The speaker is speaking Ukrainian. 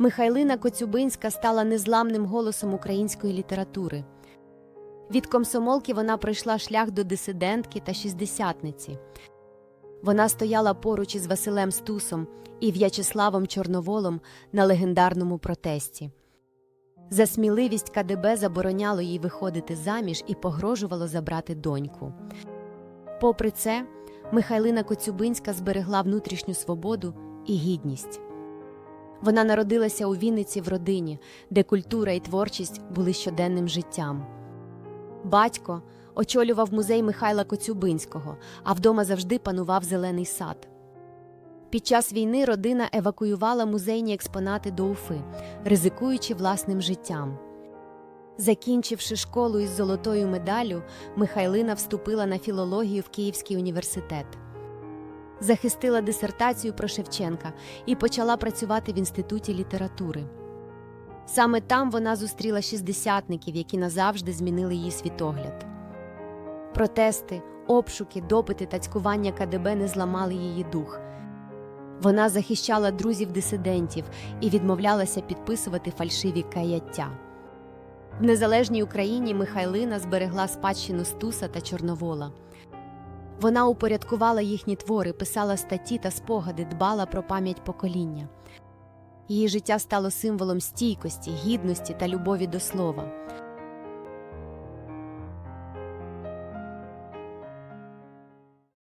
Михайлина Коцюбинська стала незламним голосом української літератури. Від комсомолки вона пройшла шлях до дисидентки та шістдесятниці. Вона стояла поруч із Василем Стусом і В'ячеславом Чорноволом на легендарному протесті. За сміливість КДБ забороняло їй виходити заміж і погрожувало забрати доньку. Попри це, Михайлина Коцюбинська зберегла внутрішню свободу і гідність. Вона народилася у Вінниці в родині, де культура і творчість були щоденним життям. Батько очолював музей Михайла Коцюбинського, а вдома завжди панував зелений сад. Під час війни родина евакуювала музейні експонати до Уфи, ризикуючи власним життям. Закінчивши школу із золотою медаллю, Михайлина вступила на філологію в Київський університет. Захистила дисертацію про Шевченка і почала працювати в інституті літератури. Саме там вона зустріла шістдесятників, які назавжди змінили її світогляд. Протести, обшуки, допити та цькування КДБ не зламали її дух. Вона захищала друзів дисидентів і відмовлялася підписувати фальшиві каяття. В незалежній Україні Михайлина зберегла спадщину Стуса та Чорновола. Вона упорядкувала їхні твори, писала статті та спогади, дбала про пам'ять покоління. Її життя стало символом стійкості, гідності та любові до слова.